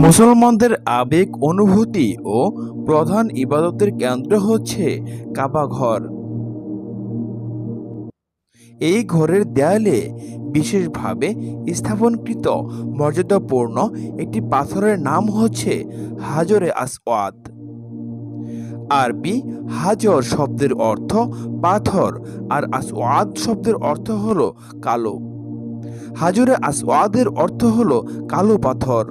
মুসলমানদের আবেগ, অনুভূতি ও প্রধান ইবাদতের কেন্দ্র হচ্ছে কাবা ঘর। এই ঘরের দেয়ালে বিশেষভাবে স্থাপনকৃত মর্যাদাপূর্ণ একটি পাথরের নাম হচ্ছে হাজরে আসওয়াদ। আরবি হাজর শব্দের অর্থ পাথর আর আসওয়াদ শব্দের অর্থ হলো কালো। হাজরে আসওয়াদের অর্থ হলো কালো পাথর।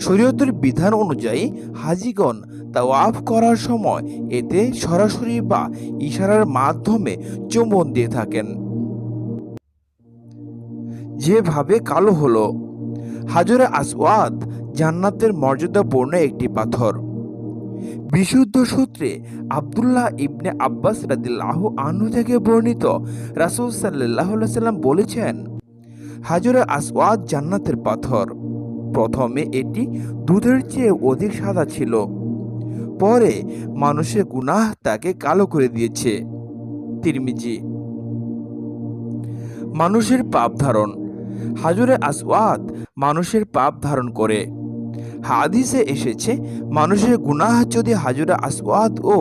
শরীয়তের বিধান অনুযায়ী হাজিগণ তাওয়াফ করার সময় এতে সরাসরি বা ইশারার মাধ্যমে চুম্বন দিয়ে থাকেন। যেভাবে কালো হলো। হাজরে আসওয়াদ জান্নাতের মর্যাদাপূর্ণ একটি পাথর। বিশুদ্ধ সূত্রে আব্দুল্লাহ ইবনে আব্বাস রাদিল্লাহ আনহু থেকে বর্ণিত রাসূল আলাইহি সাল্লাম বলেছেন, হাজরে আসওয়াদ জান্নাতের পাথর। প্রথমে এটি দুধের চেয়ে অধিক সাদা ছিল। পরে মানুষের গুনাহ তাকে কালো করে দিয়েছে। তিরমিজি, মানুষের পাপ ধারণ। হাজরে আসওয়াদ মানুষের পাপ ধারণ করে। হাদিসে এসেছে, মানুষের গুনাহ যদি হাজরে আসওয়াদ ও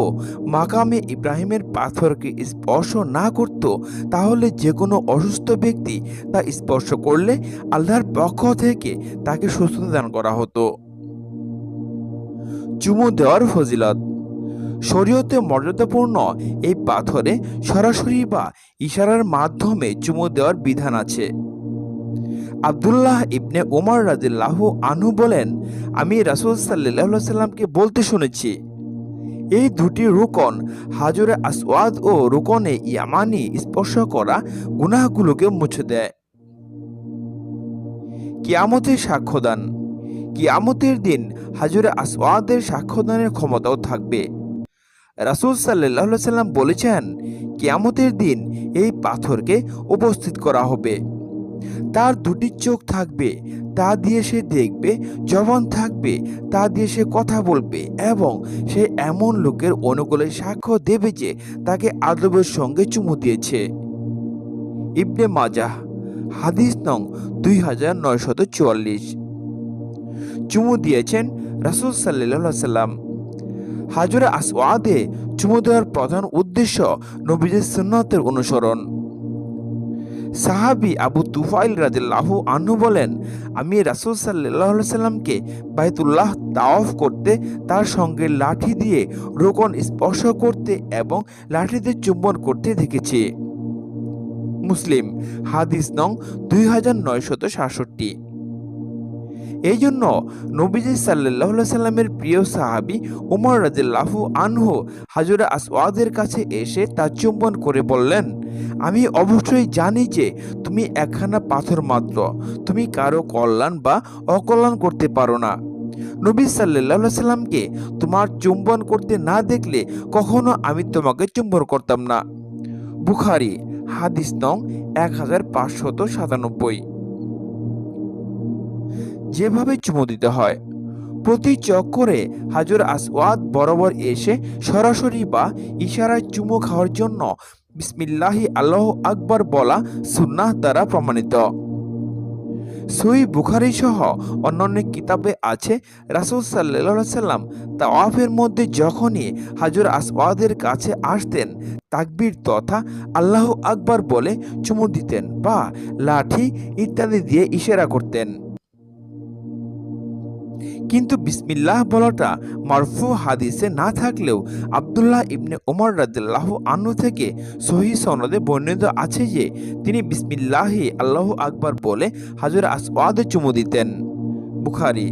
মাকামে ইব্রাহিমের পাথরকে স্পর্শ না করত, তাহলে যে কোনো অসুস্থ ব্যক্তি তা স্পর্শ করলে আল্লাহর পক্ষ থেকে তাকে সুস্থতা দান করা হতো। চুমু দেওয়ার ফজিলত। শরীয়তে মর্যাদাপূর্ণ এই পাথরে সরাসরি বা ইশারার মাধ্যমে চুমু দেওয়ার বিধান আছে। আব্দুল্লাহ ইবনে ওমর রাজিল্লাহ আনহু বলেন, আমি রাসুল সাল্লাহ সাল্লামকে বলতে শুনেছি, এই দুটি রুকন, হাজরে আসওয়াদ ও রুকনে ইয়ামানি, স্পর্শ করা গুনাহগুলোকে মুছে দেয়। কিয়ামতের সাক্ষ্যদান কিয়ামতের দিন হাজরে আসওয়াদের সাক্ষ্যদানের ক্ষমতাও থাকবে। রাসুল সাল্লাহ সাল্লাম বলেছেন, কিয়ামতের দিন এই পাথরকে উপস্থিত করা হবে। তার দুটি চোখ থাকবে, তা দিয়ে সে দেখবে, জবান থাকবে, তা দিয়ে সে কথা বলবে এবং সে এমন লোকের অনুকূলে সাক্ষ্য দেবে যে তাকে আদবের সঙ্গে চুমু দিয়েছে। ইবনে মাজাহ, হাদিস নং দুই হাজার নয়শত চুয়াল্লিশ। চুমু দিয়েছেন রাসুল সাল্লাহ সাল্লাম। হাজরে আসওয়াদে চুমু দেওয়ার প্রধান উদ্দেশ্য নবীজের সুন্নতের অনুসরণ। সাহাবি আবু তুফাইল রাজিল্লাহ আনু বলেন, আমি রাসুল সাল্লাহ সাল্লামকে বাইতুল্লাহ তাওফ করতে, তার সঙ্গে লাঠি দিয়ে রোকন স্পর্শ করতে এবং লাঠিতে চুম্বন করতে দেখেছি। মুসলিম, হাদিস নং দুই হাজার নয়শত সাতষট্টি। এই জন্য নবীজি সাল্লাহ সাল্লামের প্রিয় সাহাবি উমর রাজিল্লাহু আনহু হাজরা আসওয়াদের কাছে এসে তা চুম্বন করে বললেন, আমি অবশ্যই জানি যে তুমি একখানা পাথর মাত্র। তুমি কারও কল্যাণ বা অকল্যাণ করতে পারো না। নবী সাল্লাহ সাল্লামকে তোমার চুম্বন করতে না দেখলে কখনো আমি তোমাকে চুম্বন করতাম না। বুখারি, হাদিস নং এক হাজার পাঁচশত সাতানব্বই। যেভাবে চুমু দিতে হয়। প্রতি চক্করে হাজর আসওয়াদ বরাবর এসে সরাসরি বা ইশারায় চুমু খাওয়ার জন্য বিসমিল্লাহি আল্লাহ আকবর বলা সুন্নাহ দ্বারা প্রমাণিত। সই বুখারি সহ অন্যান্য কিতাবে আছে রাসুল সাল্লাহ সাল্লাম তাওয়াফের মধ্যে যখনই হাজর আসওয়াদের কাছে আসতেন তাকবির তথা আল্লাহ আকবার বলে চুমু দিতেন বা লাঠি ইত্যাদি দিয়ে ইশারা করতেন। কিন্তু বিসমিল্লাহ বলাটা মারফু হাদিসে না থাকলেও আবদুল্লাহ ইবনে ওমর রাজ্লাহ আনু থেকে সহি সনদে বর্ণিত আছে যে, তিনি বিসমিল্লাহি আল্লাহ আকবর বলে হাজর আসওয়াদে চুমু দিতেন। বুখারি